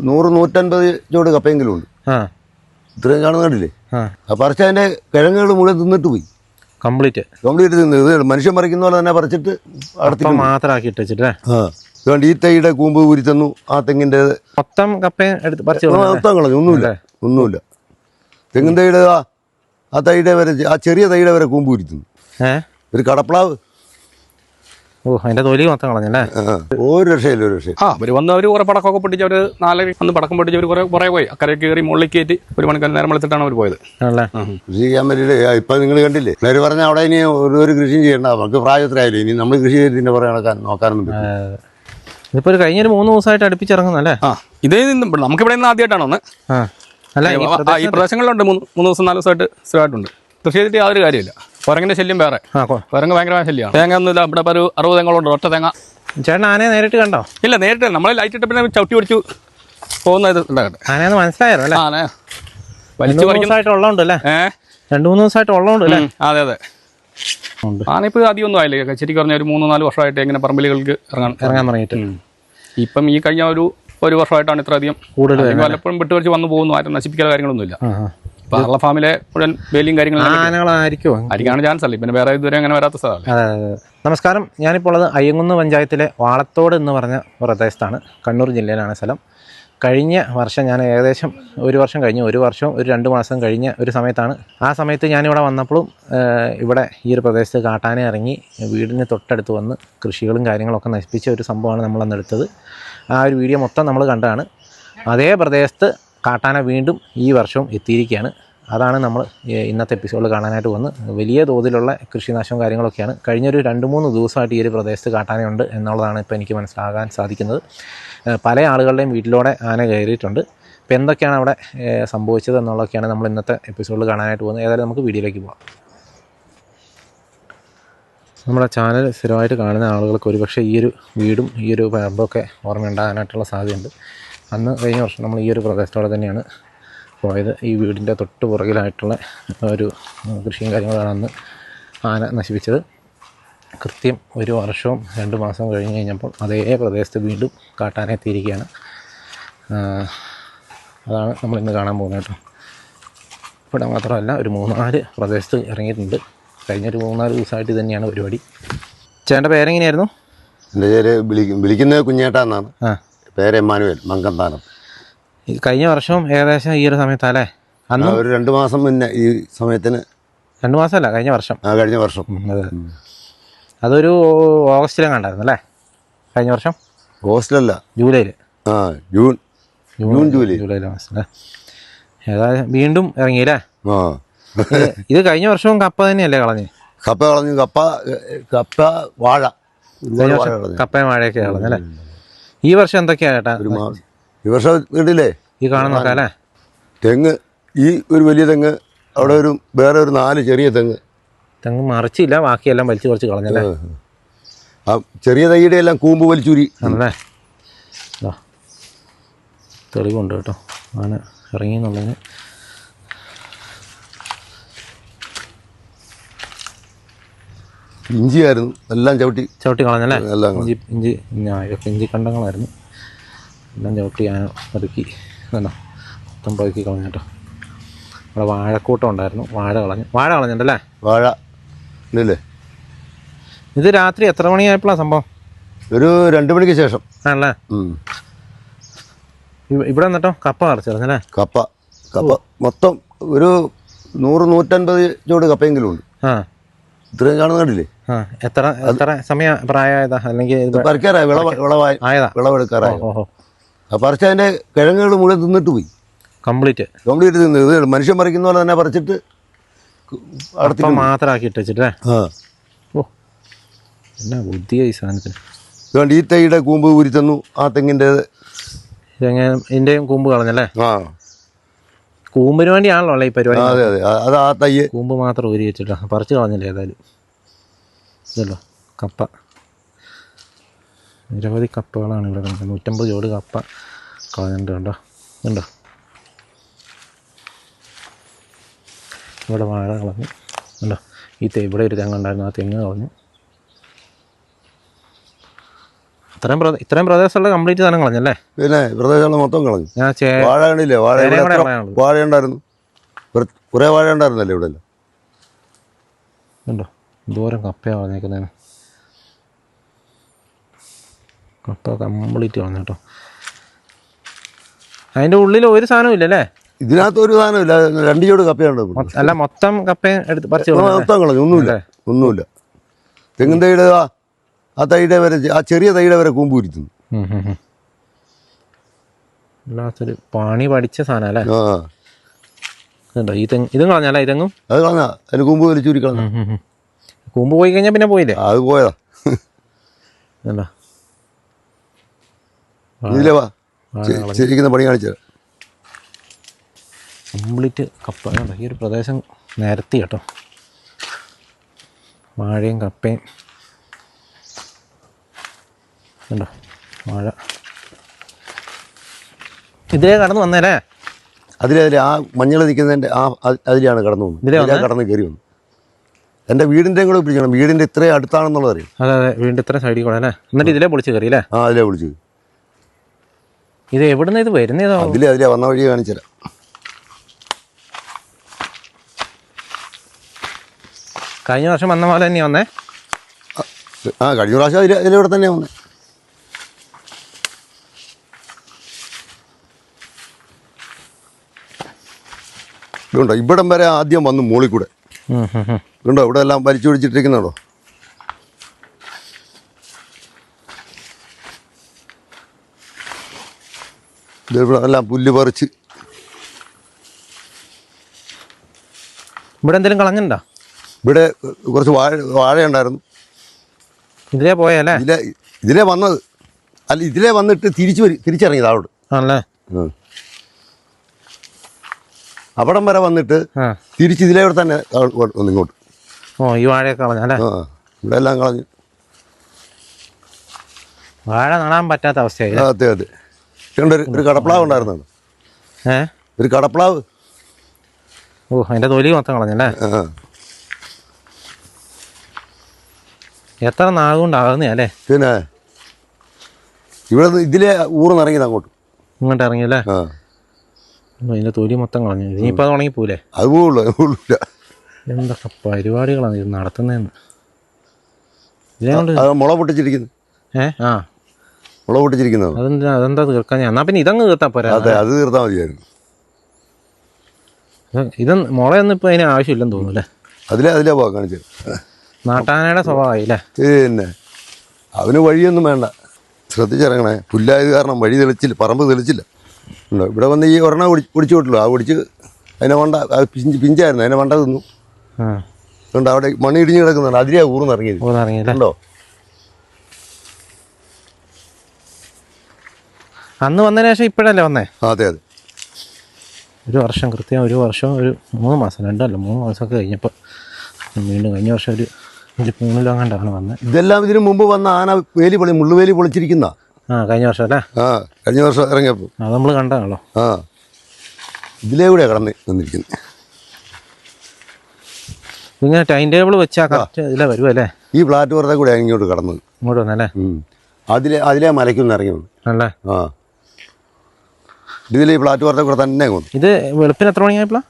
നൂറ് നൂറ്റൻപത് ചോട് കപ്പയെങ്കിലും ഉണ്ട് ഇത്രയും കാണുന്ന കണ്ടില്ലേ? ആ. പറിച്ച അതിന്റെ കിഴങ്ങുകൾ മുഴുവൻ തിന്നിട്ട് പോയി. കംപ്ലീറ്റ്. കംപ്ലീറ്റ് തിന്ന്. മനുഷ്യൻ പറിക്കുന്ന പോലെ തന്നെ പറിച്ചിട്ട് അടുത്ത മാത്രമാക്കി ഇട്ടിച്ചിട്ട് ആ. അതുകൊണ്ട് ഈ തൈയുടെ കൂമ്പ് ഊരി തന്നു. ആ തെങ്ങിന്റെ മൊത്തം കപ്പയും എടുത്ത് മൊത്തം കളഞ്ഞു. ഒന്നുമില്ല. ഒന്നുമില്ല. തെങ്ങിൻ തൈയുടെ ആ ആ തൈയുടെ വരെ ആ ചെറിയ തൈയുടെ വരെ കൂമ്പ് ഊരി തിന്നു. ഒരു കടപ്ലാവ് ഓ അതിന്റെ തൊലി കളഞ്ഞല്ലേ? ആ, ഒരു രക്ഷയില്ല ഒരു രക്ഷയില്ല. ആ അവർ വന്ന് അവർ കുറെ പടക്കമൊക്കെ പൊട്ടിച്ച് അവർ നാലര അന്ന് പടക്കം പൊട്ടിച്ച് അവർ കുറെ കുറെ പോയി. അക്കരെ കയറി മുകളിൽ കയറ്റി ഒരു മണിക്കൂർ നേരം വെളുത്തിട്ടാണ് അവർ പോയത്. ആണല്ലേ? കൃഷി ചെയ്യാൻ വേണ്ടിയിട്ട് ഇപ്പം നിങ്ങൾ കണ്ടില്ലേ? പിള്ളേർ പറഞ്ഞ അവിടെ ഇനി ഒരു ഒരു കൃഷിയും ചെയ്യണ്ട. നമുക്ക് പ്രായത്തിലായില്ലേ? ഇനി നമ്മൾ കൃഷി ചെയ്തിന്റെ പുറകെ നടക്കാൻ നോക്കാനൊന്നും പറ്റില്ല. ഇതിപ്പോ ഒരു കഴിഞ്ഞൊരു മൂന്ന് ദിവസമായിട്ട് അടുപ്പിച്ചിറങ്ങുന്നല്ലേ ആ ഇതേ നിന്ന് നമുക്കിവിടെ നിന്ന് ആദ്യമായിട്ടാണ് ഒന്ന് അല്ല ഈ പ്രദേശങ്ങളിലുണ്ട് മൂന്ന് മൂന്ന് ദിവസം നാല് ദിവസമായിട്ട് സ്ഥിരമായിട്ടുണ്ട്. കൃഷി ചെയ്തിട്ട് യാതൊരു കാര്യമില്ല കുരങ്ങിന്റെ ശല്യം വേറെ. കുരങ്ങ് ഭയങ്കരമായ ശല്യമാണ്. തേങ്ങ ഒന്നുമില്ല ഇവിടെ ഇപ്പോൾ ഒരു അറുപത് തേങ്ങളുണ്ട് ഒറ്റ തേങ്ങ. ചേട്ടൻ ആനയെ നേരിട്ട് കണ്ടോ? ഇല്ല നേരിട്ട് നമ്മൾ ലൈറ്റ് ഇട്ട് പിന്നെ ചവിട്ടി പിടിച്ചു പോകുന്ന ഇത് ആനയെന്ന് മനസ്സിലായോ അല്ലേ? ആന വലിച്ചു മൂന്ന് രണ്ടു ദിവസമായിട്ട് അതെ അതെ. ആനയിപ്പോൾ അധികം ഒന്നും ആയില്ലേ? പറഞ്ഞ ഒരു മൂന്ന് നാല് വർഷമായിട്ട് ഇങ്ങനെ പറമ്പലുകൾക്ക് ഇറങ്ങാൻ ഇറങ്ങാൻ തുടങ്ങിയിട്ട്. ഇപ്പം ഈ കഴിഞ്ഞ ഒരു ഒരു വർഷമായിട്ടാണ് ഇത്ര അധികം കൂടുതൽ വല്ലപ്പോഴും വിട്ടുപറിച്ച് വന്നു പോകുന്നു. ആരും നശിപ്പിക്കാത്ത കാര്യങ്ങളൊന്നുമില്ല. ആറള ഫാമിലെ മുഴുവൻ വേലിയും കാര്യങ്ങളും ആയിരിക്കാണ് ചാൻസ് അല്ലേ പിന്നെ വേറെ ഇതുവരെ അങ്ങനെ വരാത്ത സ്ഥലമല്ല അതെ അതെ അതെ. നമസ്കാരം. ഞാനിപ്പോൾ ഉള്ളത് അയ്യങ്കുന്ന് പഞ്ചായത്തിലെ വാളത്തോട് എന്ന് പറഞ്ഞ പ്രദേശത്താണ്. കണ്ണൂർ ജില്ലയിലാണ് സ്ഥലം. കഴിഞ്ഞ വർഷം ഞാൻ ഏകദേശം ഒരു വർഷം കഴിഞ്ഞു. ഒരു വർഷവും ഒരു രണ്ട് മാസം കഴിഞ്ഞ ഒരു സമയത്താണ്. ആ സമയത്ത് ഞാനിവിടെ വന്നപ്പോഴും ഇവിടെ ഈ ഒരു പ്രദേശത്ത് കാട്ടാനെ ഇറങ്ങി വീടിന് തൊട്ടടുത്ത് വന്ന് കൃഷികളും കാര്യങ്ങളൊക്കെ നശിപ്പിച്ച ഒരു സംഭവമാണ് നമ്മൾ അന്ന് എടുത്തത്. ആ ഒരു വീഡിയോ മൊത്തം നമ്മൾ കണ്ടതാണ്. അതേ പ്രദേശത്ത് കാട്ടാന വീണ്ടും ഈ വർഷവും എത്തിയിരിക്കുകയാണ്. അതാണ് നമ്മൾ ഇന്നത്തെ എപ്പിസോഡിൽ കാണാനായിട്ട് വന്ന് വലിയ തോതിലുള്ള കൃഷിനാശവും കാര്യങ്ങളൊക്കെയാണ്. കഴിഞ്ഞൊരു രണ്ട് മൂന്ന് ദിവസമായിട്ട് ഈ ഒരു പ്രദേശത്ത് കാട്ടാനയുണ്ട് എന്നുള്ളതാണ് ഇപ്പോൾ എനിക്ക് മനസ്സിലാകാൻ സാധിക്കുന്നത്. പല ആളുകളുടെയും വീട്ടിലൂടെ ആന കയറിയിട്ടുണ്ട്. ഇപ്പോൾ എന്തൊക്കെയാണ് അവിടെ സംഭവിച്ചത് എന്നുള്ളതൊക്കെയാണ് നമ്മൾ ഇന്നത്തെ എപ്പിസോഡിൽ കാണാനായിട്ട് പോകുന്നത്. ഏതായാലും നമുക്ക് വീഡിയോയിലേക്ക് പോകാം നമ്മുടെ ചാനൽ സ്ഥിരമായിട്ട് കാണുന്ന ആളുകൾക്ക് ഒരുപക്ഷെ ഈ ഒരു വീടും ഈ ഒരു പറമ്പൊക്കെ ഓർമ്മയുണ്ടാകാനായിട്ടുള്ള സാധ്യതയുണ്ട്. അന്ന് കഴിഞ്ഞ വർഷം നമ്മൾ ഈ ഒരു പ്രദേശത്തോടെ തന്നെയാണ് പോയത്. ഈ വീടിന്റെ തൊട്ട് പുറകിലായിട്ടുള്ള ഒരു കൃഷിയും കാര്യങ്ങളാണ് അന്ന് ആന നശിപ്പിച്ചത്. കൃത്യം ഒരു വർഷവും രണ്ട് മാസം കഴിഞ്ഞ് കഴിഞ്ഞപ്പോൾ അതേ പ്രദേശത്ത് വീണ്ടും കാട്ടാനെത്തിയിരിക്കുകയാണ് അതാണ് നമ്മൾ ഇന്ന് കാണാൻ പോകുന്നത് കേട്ടോ. ഇവിടെ മാത്രമല്ല ഒരു മൂന്നാൽ പ്രദേശത്ത് ഇറങ്ങിയിട്ടുണ്ട്. കഴിഞ്ഞൊരു മൂന്നാൽ ദിവസമായിട്ട് തന്നെയാണ് പരിപാടി. ചേട്ടന്റെ പേരെങ്ങനെയായിരുന്നു? എന്റെ പേര് വിളിക്കും വിളിക്കുന്നത് കുഞ്ഞേട്ടാന്നാണ് ആ. പേര് എമ്മാനുവേൽ മങ്കന്താനം. കഴിഞ്ഞ വർഷം ഏകദേശം ഈ ഒരു സമയത്താല്ലേ? അന്ന്? ഒരു രണ്ട് മാസം മുന്നേ ഈ സമയത്തിന്. രണ്ട് മാസമല്ല കഴിഞ്ഞ വർഷം. ആ കഴിഞ്ഞ വർഷം. അതെ. അതൊരു ഓഗസ്റ്റിലും കണ്ടായിരുന്നു അല്ലേ കഴിഞ്ഞ വർഷം? ഓഗസ്റ്റിലല്ല. ജൂലൈയിൽ ആ ജൂൺ. June July. ജൂലൈ മാസം അല്ലേ? ഏതായാലും വീണ്ടും ഇറങ്ങിയില്ലേ? ആ. ഇത് കഴിഞ്ഞ വർഷവും കപ്പ തന്നെയല്ലേ കളഞ്ഞ്? കപ്പ കളഞ്ഞു. കപ്പ കപ്പ വാഴ. കഴിഞ്ഞ വർഷം കളഞ്ഞു. കപ്പയും വാഴയൊക്കെ കളഞ്ഞല്ലേ ഈ വർഷം എന്തൊക്കെയാ ചേട്ടാ? ഈ വർഷം വീട്ടിലേ ഈ കാണുന്നൊക്കെ അല്ലേ തെങ്ങ് ഈ ഒരു വലിയ തെങ്ങ് അവിടെ ഒരു വേറെ ഒരു നാല് ചെറിയ തെങ്ങ്. തെങ്ങ് മറിച്ചില്ല ബാക്കിയെല്ലാം വലിച്ചു കുറച്ച് കളഞ്ഞല്ലേ ആ. ചെറിയ തൈയുടെ എല്ലാം കൂമ്പ് വലിച്ചൂരി. ആണല്ലേ? തെളിവുണ്ട് കേട്ടോ. ആന ഇറങ്ങി എന്നുള്ളതിന് ഇഞ്ചിയായിരുന്നു. എല്ലാം ചവിട്ടി. ചവിട്ടി കളഞ്ഞല്ലേ ഇഞ്ചി ഇഞ്ചി ഇഞ്ചി കണ്ടങ്ങളായിരുന്നു. എല്ലാം ചവിട്ടി ഞാൻ ഒതുക്കി എന്നാ മൊത്തം പൊതുക്കി കളഞ്ഞു കേട്ടോ. അവിടെ വാഴക്കൂട്ടം ഉണ്ടായിരുന്നു. വാഴ കളഞ്ഞു. വാഴ കളഞ്ഞിട്ടല്ലേ വാഴ. ഇല്ലേ ഇത് രാത്രി എത്ര മണിയായപ്പോഴാണ് സംഭവം? ഒരു രണ്ട് മണിക്ക് ശേഷം. ആണല്ലേ? ഇവിടെ എന്നിട്ടോ കപ്പ പറിച്ചിരുന്നല്ലേ കപ്പ. കപ്പ മൊത്തം ഒരു നൂറ് നൂറ്റൻപത് ചോട് കപ്പയെങ്കിലും ഉണ്ട്. ആ. ഇത്രയും കാണുന്ന കണ്ടില്ലേ? ആ. എത്ര എത്ര സമയ പ്രായമായതാ? അല്ലെങ്കിൽ വിളവ വിളവായി. ആയതാ? വിളവെടുക്കാറായി? ഓഹോ പറിച്ച അതിന്റെ കിഴങ്ങുകൾ മുഴുവൻ തിന്നിട്ട് പോയി. കംപ്ലീറ്റ്. കംപ്ലീറ്റ് തിന്ന് ഇത് മനുഷ്യൻ പറിക്കുന്ന പോലെ തന്നെ പറിച്ചിട്ട് അടത്തി അപ്പം മാത്രമാക്കി ഇട്ടിച്ചിട്ടേ ആ. ഓ എന്നാ ബുദ്ധിയായി ഈ സാധനത്തിന്. അതുകൊണ്ട് ഈ തൈയുടെ കൂമ്പ് ഊരി തന്നു. ആ തെങ്ങിന്റെ ഇതെങ്ങനെ ഇതിന്റെയും കൂമ്പ് കളഞ്ഞല്ലേ? ആ. കൂമ്പിന് വേണ്ടിയാണല്ലോ അല്ലേ ഈ പരിപാടി? അതെ അതെ. അത് ആ തൈ കൂമ്പ് മാത്രം ഊരി വെച്ചിട്ടാ. പറിച്ച് കളഞ്ഞല്ലേ ഏതായാലും? ഇതല്ലോ കപ്പ. നിരവധി കപ്പകളാണ് ഇവിടെ കണ്ടത്. നൂറ്റമ്പത് ജോഡ് കപ്പ കളഞ്ഞിട്ടുണ്ട് കണ്ടോ? ഉണ്ടോ ഇവിടെ വാഴ കളഞ്ഞു. ഉണ്ടോ ഈ തേ ഇവിടെ ഒരു തെങ്ങ് ഉണ്ടായിരുന്നു. ആ തെങ്ങ് കളഞ്ഞു. ഇത്രയും ഇത്രയും പ്രദേശമുള്ള കംപ്ലീറ്റ് സാധനം കളഞ്ഞല്ലേ പിന്നെ പ്രദേശങ്ങൾ മൊത്തം കളഞ്ഞു. ഞാൻ വാഴ കണ്ടില്ലേ? വാഴ. വാഴ ഉണ്ടായിരുന്നു? കുറെ- വാഴ ഉണ്ടായിരുന്നല്ലേ ഇവിടെ? ഉണ്ടോ ദൂരം കപ്പയാണ് കളഞ്ഞേക്കുന്നതിന് കപ്പ കംപ്ലീറ്റ് കളഞ്ഞു കേട്ടോ. അതിന്റെ ഉള്ളിൽ ഒരു സാധനവും ഇല്ലല്ലേ? ഇതിനകത്ത് ഒരു സാധനമില്ല രണ്ട് ചൂട് കപ്പയുണ്ട് അല്ല മൊത്തം കപ്പയും എടുത്ത് പറിച്ച് മൊത്തം കളഞ്ഞു. ഒന്നുമില്ല. ഒന്നുമില്ല. തെങ്ങിൻ തൈയുടെ ആ- തൈടെ തൈയുടെ വരെ ആ ചെറിയ തൈയുടെ വരെ കൂമ്പ് ഉരിക്കുന്നു ഉം, ഉം, ഉം. വല്ലാത്തൊരു പണി പഠിച്ച സാധനം അല്ലേ? ഇതുണ്ടോ? ഈ തെങ്ങ് ഇതും കളഞ്ഞാലേ ഈ തെങ്ങും? അത് കളഞ്ഞാ. അതിന് കൂമ്പ് വലിച്ചൂരി കളഞ്ഞ. കൂമ്പ് പോയി കഴിഞ്ഞാൽ പിന്നെ പോയില്ലേ? അത് പോയതാ. ഇതുണ്ടോ? ഇതിലെ വാ. ചെ- ശരിക്കുന്ന പണി കാണിച്ചത് കംപ്ലീറ്റ് കപ്പ ഈ ഒരു പ്രദേശം നിരത്തി കേട്ടോ. വാഴയും കപ്പയും. കണ്ടോ? വാഴ. ഇതിലേ കടന്നു വന്നേരേ. അതിലെ അതിലെ ആ മഞ്ഞൾ നിൽക്കുന്നതിന്റെ ആ അതിലാണ് കടന്നു വന്നത്. ഇതിലെ അതിലെ കടന്ന് കയറി വന്നു. എന്റെ വീടിന്റെ കൂടെ പിടിക്കണം. വീടിന്റെ ഇത്രയും അടുത്താണെന്നുള്ളത് അറിയാം അതെ അതെ. വീടിന്റെ ഇത്ര സൈഡിൽ കൂടെ അല്ലേ? എന്നിട്ട് ഇതിലേ പൊളിച്ച് കയറി അല്ലേ? ആ അതിലേ പൊളിച്ച് വിളിച്ചത് ഇത് എവിടുന്ന് ഇത് വരുന്നതോ അതിലെ അതിലെ വന്ന വഴി കാണിച്ചുതരാം. കഴിഞ്ഞ വർഷം വന്ന പോലെ തന്നെയാ വന്നേ? ആ കഴിഞ്ഞ പ്രാവശ്യം അതിൽ അതിലിവിടെ തന്നെയാണ് വന്നത് ഇതുണ്ടോ? ഇവിടം വരെ ആദ്യം വന്നു മോളിക്കൂടെ. ഇതുണ്ടോ? ഇവിടെ എല്ലാം വലിച്ചു പിടിച്ചിട്ടിരിക്കുന്നുണ്ടോ? ഇവിടെ എല്ലാം പുല്ല് പറിച്ച്. ഇവിടെ എന്തെങ്കിലും കളഞ്ഞിട്ടുണ്ടോ? ഇവിടെ കുറച്ച് വാഴ വാഴ ഉണ്ടായിരുന്നു. ഇതിലേ പോയല്ലേ ഇതിലെ ഇതിലേ വന്നത്. അല്ല ഇതിലേ വന്നിട്ട് തിരിച്ചു വരും തിരിച്ചിറങ്ങിയത് അവിടെ. ആണല്ലേ? അവിടം വരെ വന്നിട്ട് തിരിച്ച് ഇതിലേ ഇവിടെ തന്നെ ഇങ്ങോട്ട്. ഓ ഈ വാഴയൊക്കെ കളഞ്ഞല്ലേ ഇവിടെ എല്ലാം കളഞ്ഞു. വാഴ നടാൻ പറ്റാത്ത അവസ്ഥയായി അതെ അതെ. ഇതുകൊണ്ട് ഒരു- കടപ്ലാവ് ഉണ്ടായിരുന്നതാണ് ഏ? ഒരു കടപ്ലാവ്. ഓ അതിന്റെ തൊലി മൊത്തം കളഞ്ഞല്ലേ? എത്ര നാളുകൊണ്ടാകുന്നേ അല്ലേ? പിന്നെ ഇവിടെ ഇതിലെ ഊർന്ന് ഇറങ്ങിയത് അങ്ങോട്ട്. ഇങ്ങോട്ട് ഇറങ്ങിയല്ലേ അതിന്റെ തൊലി മൊത്തം കളഞ്ഞു. ഇനിയിപ്പോൾ അത് ഉണങ്ങിപ്പോലെ അത് പോവുള്ളൂ അത് പോവില്ല എന്തൊക്കെ പരിപാടികളാണ് ഇത് നടത്തുന്നതെന്ന്? മുള പൊട്ടിച്ചിരിക്കുന്നു. ഏ? ആ. മുള പൊട്ടിച്ചിരിക്കുന്നത്. അതെന്താ അതെന്താ തീർക്കാൻ? ഞാൻ പിന്നെ ഇതങ്ങ് തീർത്താ പോരാ? അതെ അത് തീർത്താൽ മതിയായിരുന്നു. ഇത് മുളയൊന്നും ഇപ്പോൾ അതിന് ആവശ്യമില്ലെന്ന് തോന്നുന്നു അല്ലേ? അതിലെ അതിലെ പോകാൻ കാണിച്ചത് നാട്ടാനയുടെ സ്വഭാവമായി അല്ലേ പിന്നെ അവന് വഴിയൊന്നും വേണ്ട. ശ്രദ്ധിച്ചിറങ്ങണേ. പുല്ലായത് കാരണം വഴി തെളിച്ചില്ല പറമ്പ് തെളിച്ചില്ല. ഉണ്ടോ? ഇവിടെ വന്ന് ഈ ഒരെണ്ണം ഒടി ഒടിച്ചു വിട്ടുള്ളൂ ആ ഒടിച്ച് അതിനെ വണ്ട അത് പിഞ്ച് പിഞ്ചായിരുന്നു. അതിനെ വണ്ട തിന്നു. അതുകൊണ്ട് അവിടെ മണ്ണ് ഇടിഞ്ഞ് കിടക്കുന്നുണ്ട് അതിരിയാ ഊർന്നിറങ്ങിയത് ഇറങ്ങിയല്ലേ ഉണ്ടോ? അന്ന് വന്നതിന് ശേഷം ഇപ്പോഴല്ലേ വന്നേ? അതെ അതെ. ഒരു വർഷം കൃത്യം ഒരു വർഷം ഒരു മൂന്ന് മാസം രണ്ടല്ല മൂന്ന് മാസമൊക്കെ കഴിഞ്ഞപ്പോൾ വീണ്ടും കഴിഞ്ഞ വർഷം ഒരു ഒരു മൂന്നിലങ്ങാണ്ടാണ് വന്നത് ഇതെല്ലാം ഇതിനു മുമ്പ് വന്ന ആന വേലി പൊളി മുള്ളുവേലി പൊളിച്ചിരിക്കുന്ന. ആ കഴിഞ്ഞ വർഷം അല്ലേ? ആ കഴിഞ്ഞ വർഷം ഇറങ്ങിയപ്പോൾ. അത് നമ്മൾ കണ്ടതാണല്ലോ. ആ ഇതിലേ കൂടെ കടന്ന് വന്നിരിക്കുന്നത് ഇങ്ങനെ ടൈം ടേബിൾ വെച്ചാൽ കറക്റ്റ് ഇതിലെ വരുമല്ലേ ഈ പ്ലാറ്റ്ഫോറത്തെ കൂടെ ഇങ്ങോട്ട് കടന്നു. ഇങ്ങോട്ട് വന്നല്ലേ. അതിലെ അതിലെ മലയ്ക്കൊന്ന് ഇറങ്ങി വന്നു. അല്ലേ? ആ. ഇതിലെ ഈ പ്ലാറ്റ്ഫോറത്തെ കൂടെ തന്നെ വന്നു ഇത് വെളുപ്പിന് എത്ര മണിയായപ്പോഴാ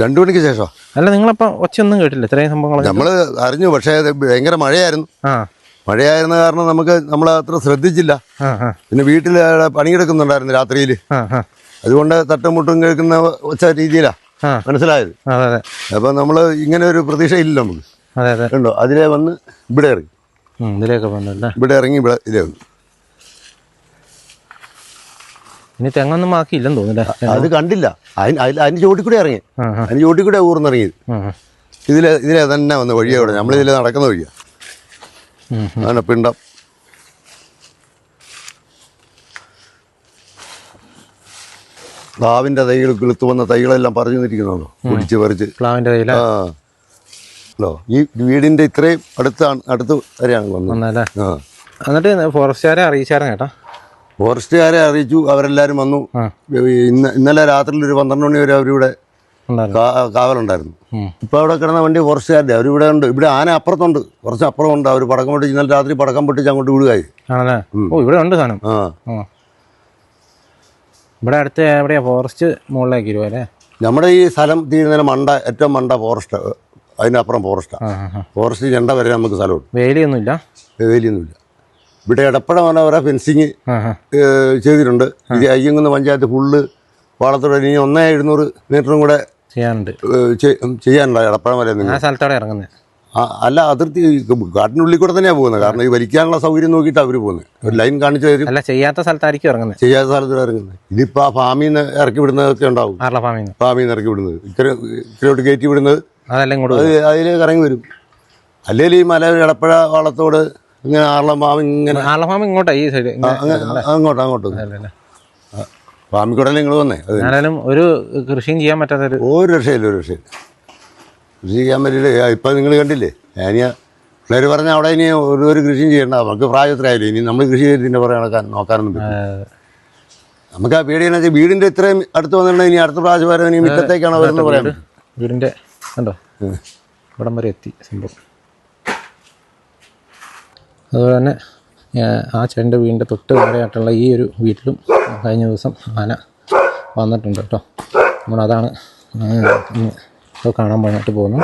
രണ്ടു മണിക്ക് ശേഷം അല്ല നിങ്ങളപ്പം ഒച്ചയൊന്നും കേട്ടില്ല. ഇത്രയും സംഭവങ്ങൾ നമ്മൾ അറിഞ്ഞു പക്ഷേ ഭയങ്കര മഴയായിരുന്നു. മഴയായിരുന്ന കാരണം നമുക്ക് നമ്മൾ അത്ര ശ്രദ്ധിച്ചില്ല. പിന്നെ വീട്ടിൽ പണിയെടുക്കുന്നുണ്ടായിരുന്നു രാത്രിയിൽ അതുകൊണ്ട് തട്ടുമുട്ടും കേൾക്കുന്ന ഒച്ച രീതിയിലാണ് മനസ്സിലായത്. അപ്പം നമ്മൾ ഇങ്ങനെ ഒരു പ്രതീക്ഷ ഇല്ല നമുക്ക് ഉണ്ടോ അതിലെ വന്ന് ഇവിടെ ഇറങ്ങി. ഇതിലേക്ക് വന്നല്ലേ? ഇവിടെ ഇറങ്ങി ഇവിടെ ഇതേ വന്നു. ഇനി തെങ്ങൊന്നും ബാക്കിയില്ലെന്ന് തോന്നുന്നില്ല അത് കണ്ടില്ല. അതിന് അതിൽ അതിന്റെ ചോട്ടിൽ കൂടെ ഇറങ്ങി. അതിന് ചോട്ടി കൂടെ ഊർന്നിറങ്ങിയത്. ഇതിലെ ഇതിലെ തന്നെ വന്ന വഴിയാ ഇവിടെ നമ്മളിതിലെ നടക്കുന്ന വഴിയാ. അങ്ങനെ പിണ്ടം. പ്ലാവിന്റെ തൈകൾ കിളുത്തു വന്ന തൈകളെല്ലാം പറഞ്ഞു നിന്നിരിക്കുന്നുണ്ടോ പിടിച്ച് പറിച്ച്. പ്ലാവിന്റെ തൈല? ആ. ഹലോ ഈ വീടിന്റെ ഇത്രയും അടുത്താണ് അടുത്ത് വരെയാണ് വന്നത്. എന്നിട്ട് ഫോറസ്റ്റുകാരെ അറിയിച്ചായിരുന്നു ചേട്ടാ ഫോറസ്റ്റുകാരെ അറിയിച്ചു അവരെല്ലാരും വന്നു. ഇന്ന ഇന്ന് ഇന്നലെ രാത്രിയിൽ ഒരു പന്ത്രണ്ട് മണി വരെ അവരിവിടെ കാവലുണ്ടായിരുന്നു. ഇപ്പൊ ഇപ്പോൾ അവിടെ കിടന്ന വണ്ടി ഫോറസ്റ്റുകാരുടെ അവരിവിടെ ഉണ്ട്. ഇവിടെ ആന അപ്പുറത്തുണ്ട്. കുറച്ച് അപ്പുറമുണ്ട് അവർ പടക്കം പൊട്ടിച്ച് ഇന്നലെ രാത്രി പടക്കം പൊട്ടിച്ച് അങ്ങോട്ട് വിടുകയായി. ഇവിടെ ഉണ്ട് സാധനം. ആ. ഇവിടെ അടുത്ത് എവിടെയാ? ഫോറസ്റ്റ് മുകളിലേക്ക് അല്ലേ? നമ്മുടെ ഈ സ്ഥലം തീരുന്നതിന് മണ്ട ഏറ്റവും മണ്ട ഫോറസ്റ്റ് അതിനപ്പുറം ഫോറസ്റ്റാണ് ആ. ഫോറസ്റ്റ് ചെണ്ട വരെ നമുക്ക് സ്ഥലമുണ്ട്. വേലിയൊന്നുമില്ല? വേലിയൊന്നുമില്ല. ഇവിടെ എടപ്പഴ മനോഹര ഫെൻസിങ് ചെയ്തിട്ടുണ്ട്. ഇത് അയ്യങ്കുന്ന് പഞ്ചായത്ത് ഫുള്ള് വാളത്തോടെ ഇനി ഒന്നേ എഴുന്നൂറ് മീറ്ററും കൂടെ ചെയ്യാനുണ്ട്. ചെയ്യാനുണ്ടോ എടപ്പഴ വരെ ആ സ്ഥലത്തോടെ ഇറങ്ങുന്നത് അല്ല അതിർത്തി കാട്ടിനുള്ളിൽ കൂടെ തന്നെയാണ് പോകുന്നത് കാരണം ഈ വലിക്കാനുള്ള സൗകര്യം നോക്കിയിട്ട് അവർ പോകുന്നത് ഒരു ലൈൻ കാണിച്ചു തരും. അല്ല ചെയ്യാത്ത സ്ഥലത്തായിരിക്കും ഇറങ്ങുന്നത് ചെയ്യാത്ത സ്ഥലത്ത് ഇറങ്ങുന്നത് ഇതിപ്പോൾ ആ ഫാമിൽ നിന്ന് ഇറക്കി വിടുന്നതൊക്കെ ഉണ്ടാവും. ഫാമിൽ നിന്ന്. ഇറക്കി വിടുന്നത്. ഇത്ര ഇത്രയോട്ട് കയറ്റി വിടുന്നത്. അതെല്ലാം കൂടെ അതിൽ അതിലേക്ക് ഇറങ്ങി വരും. അല്ലെങ്കിൽ ഈ മല എടപ്പഴ വള്ളത്തോട് ഇങ്ങനെ ആറളം ഫാം ഇങ്ങനെ. ആറളം ഫാം ഇങ്ങോട്ടാ ഈ സൈഡ് അങ്ങോട്ട് അങ്ങോട്ട്. ഫാമിൽ കൂടെ നിങ്ങൾ വന്നേ? ഞാനും ഒരു കൃഷിയും ചെയ്യാൻ പറ്റാത്ത ഒരു രക്ഷയില്ല ഒരു രക്ഷയില്ല. കൃഷി ചെയ്യാൻ പറ്റില്ല ഇപ്പം നിങ്ങൾ കണ്ടില്ലേ? ഞാൻ പിള്ളേർ പറഞ്ഞ അവിടെ ഇനി ഒരു ഒരു കൃഷിയും ചെയ്യണ്ട. നമുക്ക് പ്രായത്തിലായില്ലേ ഇനി നമ്മൾ കൃഷി ചെയ്തതിന്റെ പുറകെ നടക്കാൻ നോക്കാനൊന്നും പറ്റില്ല. നമുക്ക് ആ പേടി വെച്ചാൽ വീടിന്റെ ഇത്രയും അടുത്ത് വന്നിട്ടുണ്ടെങ്കിൽ ഇനി അടുത്ത പ്രാവശ്യം വരെ ഇനി മിറ്റത്തേക്കാണോ വരുന്നത് പറയാൻ വീടിന്റെ കണ്ടോ? ഇവിടം വരെ എത്തി സംഭവം. അതുപോലെ തന്നെ ആ ചെണ്ട വീടിന്റെ തൊട്ട് താഴെയായിട്ടുള്ള ഈ ഒരു വീട്ടിലും കഴിഞ്ഞ ദിവസം ആന വന്നിട്ടുണ്ട് കേട്ടോ. നമ്മളതാണ് ഇപ്പോൾ കാണാൻ പോയിട്ട് പോകുന്നു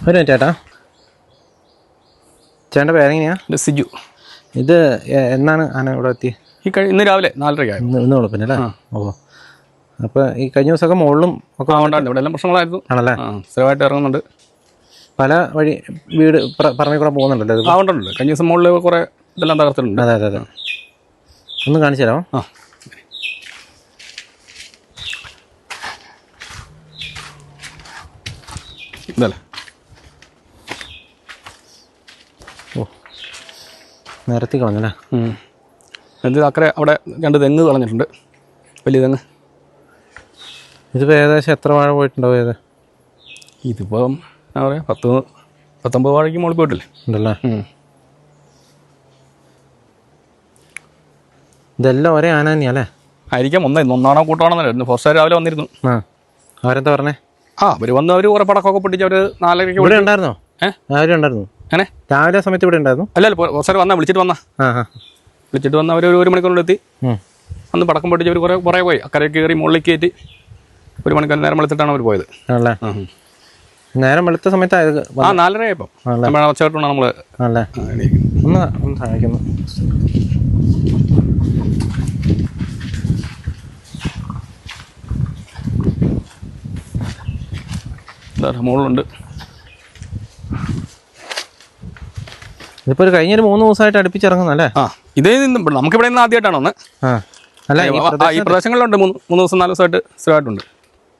ഒരു മിനിറ്റ് ചേട്ടാ. ചേട്ടന്റെ പേരെങ്ങനെയാ ഇത് സിജു. ഇത് എന്നാണ് ആന ഇവിടെ എത്തി ഈ കഴിഞ്ഞ ഇന്ന് രാവിലെ നാലരയ്ക്ക് ഇന്ന് ഇന്ന് അല്ലേ ഓ. അപ്പോൾ ഈ കഴിഞ്ഞ ദിവസമൊക്കെ മുകളിലും ഒക്കെ ഉണ്ടായിരുന്നു ഇവിടെ എല്ലാം പ്രശ്നങ്ങളായിരുന്നു. ആണല്ലേ? സ്ഥിരമായിട്ട് ഇറങ്ങുന്നുണ്ട്. പല വഴി വീട് പറമ്പിൽ കൂടെ പോകുന്നുണ്ടല്ലോ ആ ഉണ്ടുണ്ട് കഴിഞ്ഞ ദിവസം മുകളിൽ കുറേ ഇതെല്ലാം തകർത്തിട്ടുണ്ട്. അതെ അതെ അതെ. ഒന്ന് കാണിച്ചു തരാമോ? ആ. ഇതല്ലേ? ഓ. നിരത്തി കളഞ്ഞല്ലേ എന്ത് ഇത് അക്കരെ അവിടെ രണ്ട് തെങ്ങ് കളഞ്ഞിട്ടുണ്ട്. വലിയ തെങ്ങ്. ഇതിപ്പോൾ ഏകദേശം എത്ര വാഴ പോയിട്ടുണ്ടാവും ഏത്? ഇതിപ്പം എന്താ പറയുക പത്ത് പത്തൊമ്പത് വാഴയ്ക്ക് മുകളിൽ പോയിട്ടില്ലേ? ഉണ്ടല്ലേ. ഇതെല്ലാം ഒരേ ആന തന്നെയാ അല്ലേ? ആയിരിക്കാം ഒന്ന് ഒന്നാണോ കൂട്ടാണെന്നല്ലായിരുന്നു ഫോറസ്റ്റുകാർ രാവിലെ വന്നിരുന്നു. ആ. അവരെന്താ പറഞ്ഞേ? ആ അവർ വന്ന് അവർ കുറേ പടക്കമൊക്കെ പൊട്ടിച്ച് അവർ നാലരയ്ക്ക് ഇവിടെ ഉണ്ടായിരുന്നോ? ഏഹ് രാവിലെ ഉണ്ടായിരുന്നു. അങ്ങനെ രാവിലെ സമയത്ത് ഇവിടെ ഉണ്ടായിരുന്നു? അല്ല അല്ലല്ല ഫോറസ്റ്റുകാർ വന്നാ വിളിച്ചിട്ട് വന്നാ. ആ ആ. വിളിച്ചിട്ട് വന്ന് അവർ ഒരു മണിക്കൂറിലെത്തി അന്ന് പടക്കം പൊട്ടിച്ച് അവർ കുറേ കുറേ പോയി. അക്കരയ്ക്ക് കയറി മുകളിലേക്ക് കയറ്റി. ഒരു മണിക്കൂർ നേരം വെളുത്തിട്ടാണ് അവർ പോയത്. ആണല്ലേ? നേരം വെളുത്ത സമയത്ത് ആ നാലരയായപ്പോൾ നമ്മൾ ഒച്ചയായിട്ടാണ് നമ്മൾ ആണല്ലേ? ഒന്ന് ഒന്ന് സഹായിക്കുന്നു. മുകളിലുണ്ട് ഇതിപ്പോ ഒരു കഴിഞ്ഞൊരു മൂന്ന് ദിവസമായിട്ട് അടുപ്പിച്ചിറങ്ങുന്നല്ലേ ആ ഇതേ നിന്ന് നമുക്കിവിടെ നിന്ന് ആദ്യമായിട്ടാണ് ഒന്ന് ആ. അല്ല ഈ പ്രദേശങ്ങളിലുണ്ട് മൂന്ന് മൂന്ന് ദിവസം നാല് ദിവസമായിട്ട് സ്ഥിരമായിട്ടുണ്ട്.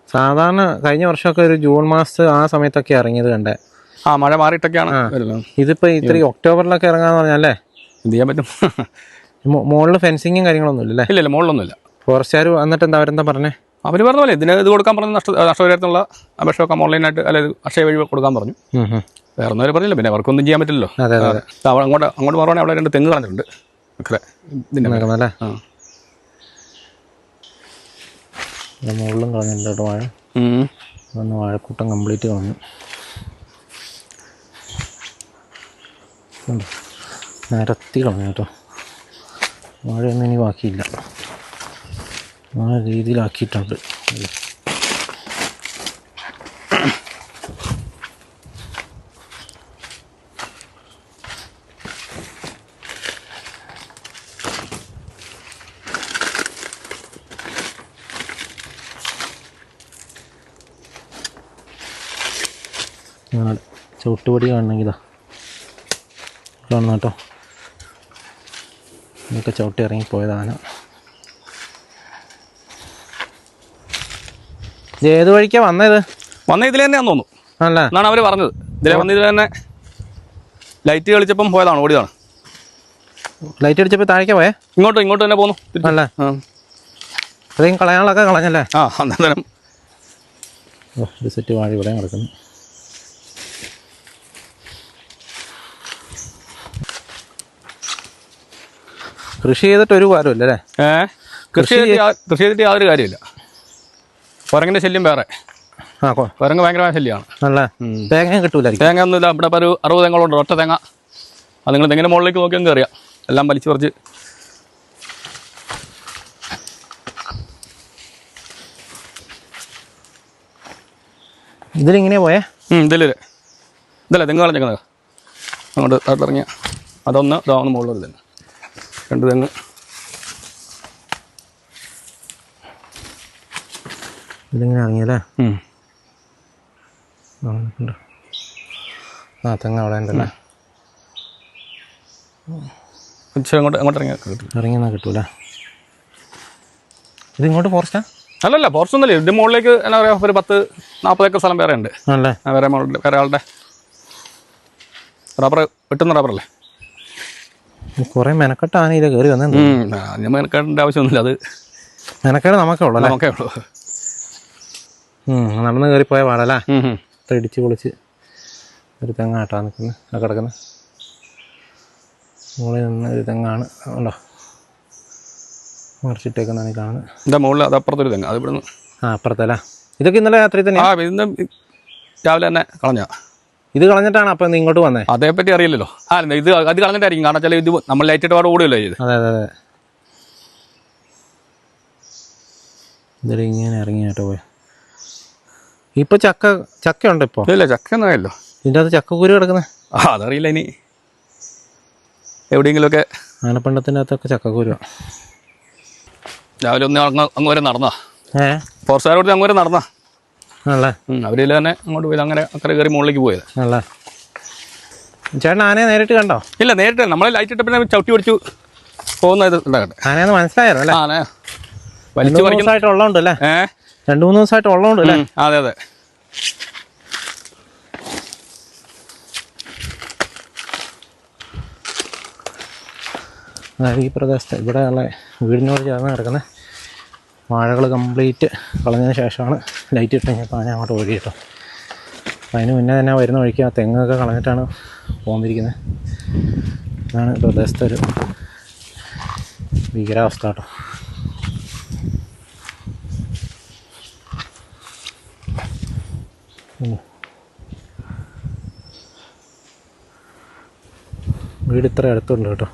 സാധാരണ കഴിഞ്ഞ വർഷമൊക്കെ ഒരു ജൂൺ മാസത്ത് ആ സമയത്തൊക്കെ ഇറങ്ങിയത് കണ്ടേ. ആ മഴ മാറിയിട്ടൊക്കെയാണ് ഇതിപ്പോ ഇത്ര ഒക്ടോബറിലൊക്കെ ഇറങ്ങാന്ന് പറഞ്ഞല്ലേ എന്ത് ചെയ്യാൻ പറ്റും? മുകളിൽ ഫെൻസിങ്ങും കാര്യങ്ങളൊന്നും ഇല്ലല്ലേ ഇല്ല ഇല്ല മുകളിലൊന്നുമില്ല ഫോറസ്റ്റുകാർ വന്നിട്ട് എന്താ അവരെന്താ പറഞ്ഞേ? അവർ പറഞ്ഞ പോലെ ഇതിന് ഇത് കൊടുക്കാൻ പറഞ്ഞു നഷ്ട നഷ്ടപരിഹാരത്തിനുള്ള അപേക്ഷയൊക്കെ ഓൺലൈനായിട്ട് അല്ലെങ്കിൽ അക്ഷയ വഴി കൊടുക്കാൻ പറഞ്ഞു. വേറെ ഒന്നും പറഞ്ഞില്ല. പിന്നെ അവർക്കൊന്നും ചെയ്യാൻ പറ്റില്ലല്ലോ. അതെ അതെ അവിടെ അങ്ങോട്ട് അങ്ങോട്ട് പറയുവാണെങ്കിൽ അവിടെ രണ്ട് തെങ്ങ് കളഞ്ഞിട്ടുണ്ട്. അത്ര. ഇതിന്റെ അല്ലേ നിൽക്കുന്നല്ലേ ആ മുകളിലും കളഞ്ഞിട്ടുണ്ട് കേട്ടോ വാഴ. ഇതൊന്ന് വാഴക്കൂട്ടം കംപ്ലീറ്റ് കളഞ്ഞു കണ്ടോ? നിരത്തി കളഞ്ഞു കേട്ടോ. വാഴയൊന്നും ഇനി ബാക്കിയില്ല. ആ രീതിയിലാക്കിയിട്ടുണ്ട്. അല്ലേ? ആ ചവിട്ടുപടി കാണണമെങ്കിലാ കാണുന്ന കേട്ടോ. ഇതൊക്കെ ചവിട്ടി ഇറങ്ങി പോയതാണ് ഇത് ഏത് വഴിക്കാ വന്നത്? വന്ന ഇതിൽ തന്നെയാന്ന് തോന്നുന്നു. അല്ല എന്നാണ് അവർ പറഞ്ഞത്. ഇതിലെ വന്ന ഇതിൽ തന്നെ ലൈറ്റ് കളിച്ചപ്പം പോയതാണ് ഓടിയതാണ്. ലൈറ്റ് അടിച്ചപ്പോൾ താഴേക്ക് പോയേ? ഇങ്ങോട്ട് ഇങ്ങോട്ട് തന്നെ പോന്നു. അല്ലേ. അത്രയും കളയാനുള്ളതൊക്കെ കളഞ്ഞല്ലേ? ആ അന്നേരം. ഒരു സെറ്റ് വാഴ ഇവിടെ കിടക്കുന്നു. കൃഷി ചെയ്തിട്ട് ഒരു കാര്യമില്ല അല്ലേ? കൃഷി ചെയ്തിട്ട് കൃഷി ചെയ്തിട്ട് യാതൊരു കാര്യമില്ല. കുരങ്ങിന്റെ ശല്യം വേറെ. ആ കൊ- കുരങ്ങ് ഭയങ്കരമായ ശല്യമാണ്. നല്ല തേങ്ങ കിട്ടൂലായിരിക്കും. തേങ്ങ ഒന്നുമില്ല ഇവിടെ ഇപ്പോൾ ഒരു അറുപത് തെങ്ങളുണ്ട് ഒറ്റ തേങ്ങ. അത് നിങ്ങൾ തെങ്ങിന്റെ മുകളിലേക്ക് നോക്കിയാൽ നമുക്ക് അറിയാം. എല്ലാം വലിച്ചു പറിച്ച്. ഇതിലിങ്ങനെ പോയേ? ഇതിൽ ഇതല്ലേ. തെങ്ങ് കളഞ്ഞേക്കുന്നത് അങ്ങോട്ട് താട്ടിറങ്ങിയ അതൊന്ന് ഇതാവുന്ന മുകളിൽ തെങ്ങ് രണ്ട് തെങ്ങ്. ഇതിലിങ്ങനെ ഇറങ്ങിയല്ലേ. ആ. തെങ്ങ് അവിടെ ഉണ്ടല്ലേ? അങ്ങോട്ട് അങ്ങോട്ട് ഇറങ്ങിയാൽ കിട്ടും. ഇറങ്ങിയെന്നാ കിട്ടൂല? ഇത് ഇങ്ങോട്ട് ഫോറസ്റ്റാ അല്ലല്ല പുറത്തൊന്നുമില്ല ഇതിന്റെ മുകളിലേക്ക് എന്നാ പറയുക ഒരു പത്ത് നാൽപ്പത് ഏക്കർ സ്ഥലം വേറെ ഉണ്ട് അല്ലേ വേറെ വേറെ ആളുടെ. റബ്ബർ വെട്ടുന്ന റബ്ബറല്ലേ കുറേ മെനക്കെട്ട് ആന ഇതിൽ കയറി വന്നു ഞാൻ മെനക്കേണ്ട ആവശ്യമൊന്നുമില്ല അത് മെനക്കേട് നമുക്കേ ഉള്ളൂ നമുക്കേ ഉള്ളൂ. നടന്ന് കയറിപ്പോയ പാടല്ലേ? ഉം, ഉം. ഇടിച്ച് പൊളിച്ച് ഒരു തെങ്ങാട്ടാ നിൽക്കുന്നത് ആ കിടക്കുന്നത് മുകളിൽ നിന്ന് ഒരു തെങ്ങാണ് ഉണ്ടോ? മറിച്ചിട്ടേക്കുന്നതാണ് ഈ കാണുന്നത് എന്താ മുകളിൽ അത് അപ്പുറത്തൊരു തെങ്ങ് അത് ഇവിടുന്ന്. ആ അപ്പുറത്തല്ല? ഇതൊക്കെ ഇന്നലെ രാത്രി തന്നെ ആ ഇന്ന് രാവിലെ തന്നെ കളഞ്ഞ ഇത് കളഞ്ഞിട്ടാണ് അപ്പൊ ഇങ്ങോട്ട് വന്നേ? അതേപ്പറ്റി അറിയില്ലല്ലോ. ആ ഇത് അത് കളഞ്ഞിട്ടായിരിക്കും. കാരണം വെച്ചാൽ ഇത് നമ്മൾ ലൈറ്റ് ഇട്ട് പാടെ ഓടുകയല്ലോ ചെയ്ത് അതെ അതെ അതെ. ഇതിൽ ഇങ്ങനെ ഇറങ്ങി കേട്ടോ പോയി. ഇപ്പൊ ചക്ക ചക്ക ഉണ്ട് ഇപ്പൊ? ഇല്ല ചക്ക ഒന്നും ആയല്ലോ. ഇതിന്റെ അകത്ത് ചക്കക്കുരു കിടക്കുന്നത് ആ അതറിയില്ല ഇനി. എവിടെയെങ്കിലുമൊക്കെ ആനപ്പണ്ടത്തിന്റെ അകത്തൊക്കെ ചക്കക്കുരു. രാവിലെ ഒന്ന് അങ്ങ് അങ്ങ് വരെ നടന്നാ? ഏഹ് ഫോർസാരോട് അങ്ങ് വരെ നടന്നാ? അവരിൽ തന്നെ അങ്ങോട്ട് പോയത് അങ്ങനെ അക്കരെ കയറി മുകളിലേക്ക് പോയത്. ചേട്ടൻ ആനയെ നേരിട്ട് കണ്ടോ? ഇല്ല നേരിട്ട് നമ്മളെ ലൈറ്റ് ഇട്ട പിന്നെ ചവിട്ടി പിടിച്ചു പോകുന്നത് ആനയെന്ന് മനസ്സിലായോ അല്ലേ? ആ വലിച്ചു ദിവസമായിട്ട് ഉള്ളതുണ്ട് അല്ലേ? ഏ? രണ്ട് മൂന്ന് ദിവസമായിട്ട് ഉള്ളതുണ്ട് അല്ലേ? അതെ അതെ. ഈ പ്രദേശത്ത് ഇവിടെയുള്ള വീടിനോട് ചേർന്ന് കിടക്കുന്ന വാഴകൾ കംപ്ലീറ്റ് കളഞ്ഞതിന് ശേഷമാണ് ലൈറ്റ് ഇട്ട് കഴിഞ്ഞപ്പോൾ ഞാൻ അങ്ങോട്ട് ഓടി കേട്ടോ. അതിന് മുന്നേ തന്നെ വരുന്ന വഴിക്ക് ആ തെങ്ങൊക്കെ കളഞ്ഞിട്ടാണ് പോന്നിരിക്കുന്നത്. ഇതാണ് പ്രദേശത്തെ ഒരു ഭീകരാവസ്ഥ കേട്ടോ. വീട് ഇത്ര അടുത്തുണ്ട് കേട്ടോ.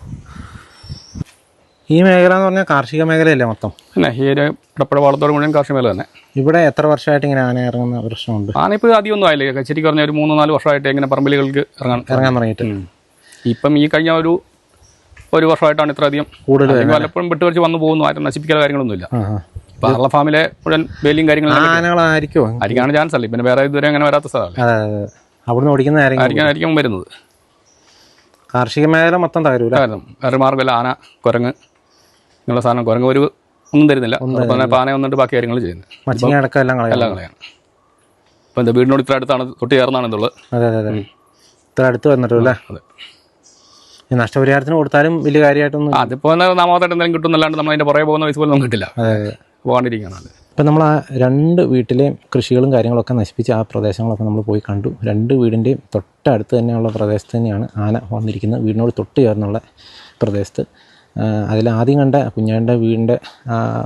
ഈ മേഖല എന്ന് പറഞ്ഞാൽ കാർഷിക മേഖലയല്ലേ മൊത്തം? അല്ല ഈ ഒരു ഇടപ്പഴ വളത്തോട് മുഴുവൻ കാർഷിക മേഖല തന്നെ. ഇവിടെ എത്ര വർഷമായിട്ട് ഇങ്ങനെ ആന ഇറങ്ങുന്ന പ്രശ്നമുണ്ട്? ആന ഇപ്പോൾ അധികം ഒന്നും ആയില്ലേ ശരിക്കും പറഞ്ഞാൽ ഒരു മൂന്ന് നാല് വർഷമായിട്ട് ഇങ്ങനെ പറമ്പലുകൾക്ക് ഇറങ്ങാൻ ഇറങ്ങാൻ തുടങ്ങിയിട്ടുണ്ട് ഇപ്പം ഈ കഴിഞ്ഞ ഒരു ഒരു വർഷമായിട്ടാണ് ഇത്ര അധികം കൂടുതൽ വല്ലപ്പോഴും വിട്ടുവരിച്ച് വന്നു പോകുന്നു. ആരും നശിപ്പിക്കൽ കാര്യങ്ങളൊന്നുമില്ല. ആർള ഫാമിലെ മുഴുവൻ വേലിയും കാര്യങ്ങളും ആനകളായിരിക്കും ആയിരിക്കാണ് ചാൻസ് അല്ലേ? പിന്നെ വേറെ ഇതുവരെ അങ്ങനെ വരാത്ത സ്ഥലമല്ല? അവിടുന്ന് ഓടിക്കുന്ന ആരെങ്കിലും ആയിരിക്കാനായിരിക്കും വരുന്നത്. കാർഷിക മേഖല മൊത്തം തകരൂല? വേറെ മാർഗമില്ല. ആന കുരങ്ങ് ഇങ്ങനെയുള്ള സാധനം കുരങ്ങ് ഒരു ഒന്നും തരുന്നില്ല. അതുപോലെ പാന വന്നിട്ട് ബാക്കി കാര്യങ്ങൾ ചെയ്യുന്നത് മച്ചിങ്ങ അടക്കം എല്ലാം കളയാം എല്ലാം കളയാണ്. ഇപ്പം എന്താ വീടിനോട് ഇത്ര അടുത്താണ് തൊട്ട് ചേർന്നാണ് ഇതുള്ളത്. അതെ അതെ അതെ. ഇത്ര അടുത്ത് അതെ. ഈ നഷ്ടപരിഹാരത്തിന് കൊടുത്താലും വലിയ കാര്യമായിട്ടൊന്നും അതിപ്പോൾ നാമമായിട്ട് എന്തെങ്കിലും കിട്ടുന്നല്ലാണ്ട് നമ്മൾ അതിന്റെ പുറകെ പോകുന്ന പൈസ പോലും നമുക്ക് കിട്ടില്ല. അതെ അതെ. പോകാണ്ടിരിക്കുകയാണ് ഇപ്പം നമ്മൾ ആ രണ്ട് വീട്ടിലെയും കൃഷികളും കാര്യങ്ങളൊക്കെ നശിപ്പിച്ച് ആ പ്രദേശങ്ങളൊക്കെ നമ്മൾ പോയി കണ്ടു. രണ്ട് വീടിന്റെയും തൊട്ടടുത്ത് തന്നെയുള്ള പ്രദേശത്ത് തന്നെയാണ് ആന വന്നിരിക്കുന്നത്. വീടിനോട് തൊട്ട് ചേർന്നുള്ള പ്രദേശത്ത്. അതിൽ ആദ്യം കണ്ട കുഞ്ഞാന്റെ വീടിന്റെ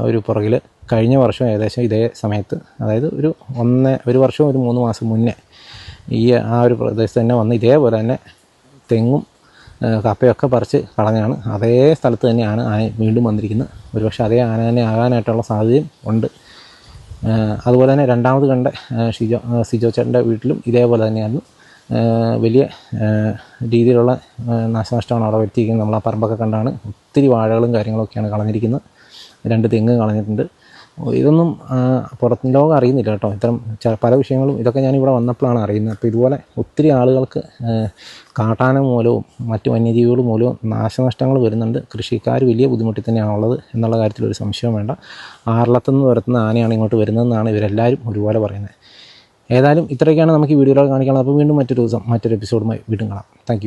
ഒരു പുറകിൽ കഴിഞ്ഞ വർഷം ഏകദേശം ഇതേ സമയത്ത് അതായത് ഒരു ഒന്ന് ഒരു വർഷവും ഒരു മൂന്ന് മാസം മുന്നേ ഈ ആ ഒരു പ്രദേശത്ത് തന്നെ വന്ന് ഇതേപോലെ തന്നെ തെങ്ങും കപ്പയൊക്കെ പറിച്ച് കളഞ്ഞാണ്. അതേ സ്ഥലത്ത് തന്നെയാണ് ആന വീണ്ടും വന്നിരിക്കുന്നത്. ഒരുപക്ഷെ അതേ ആന തന്നെ ആകാനായിട്ടുള്ള സാധ്യതയും ഉണ്ട്. അതുപോലെ തന്നെ രണ്ടാമത് കണ്ട ഷിജോ സിജോ ചേട്ടന്റെ വീട്ടിലും ഇതേപോലെ തന്നെയായിരുന്നു. വലിയ രീതിയിലുള്ള നാശനഷ്ടമാണ് അവിടെ വരുത്തിയിരിക്കുന്നത്. നമ്മൾ ആ പറമ്പൊക്കെ കണ്ടാണ്. ഒത്തിരി വാഴകളും കാര്യങ്ങളൊക്കെയാണ് കളഞ്ഞിരിക്കുന്നത്. രണ്ട് തെങ്ങ് കളഞ്ഞിട്ടുണ്ട്. ഇതൊന്നും പുറത്ത് ലോകം അറിയുന്നില്ല കേട്ടോ. ഇത്തരം പല വിഷയങ്ങളും ഇതൊക്കെ ഞാൻ ഇവിടെ വന്നപ്പോഴാണ് അറിയുന്നത്. അപ്പോൾ ഇതുപോലെ ഒത്തിരി ആളുകൾക്ക് കാട്ടാന മൂലവും മറ്റു വന്യജീവികൾ മൂലവും നാശനഷ്ടങ്ങൾ വരുന്നുണ്ട്. കൃഷിക്കാർ വലിയ ബുദ്ധിമുട്ടിൽ തന്നെയാണുള്ളത് എന്നുള്ള കാര്യത്തിൽ ഒരു സംശയവും വേണ്ട. ആറളത്തുനിന്ന് വരുത്തുന്ന ആനയാണ് ഇങ്ങോട്ട് വരുന്നതെന്നാണ് ഇവരെല്ലാവരും ഒരുപോലെ പറയുന്നത്. ഏതായാലും ഇത്രയൊക്കെയാണ് നമുക്ക് ഈ വീഡിയോയിൽ കാണിക്കാനുള്ളത്. അപ്പോൾ വീണ്ടും മറ്റൊരു ദിവസം മറ്റൊരു എപ്പിസോഡുമായി വീണ്ടും കാണാം. താങ്ക്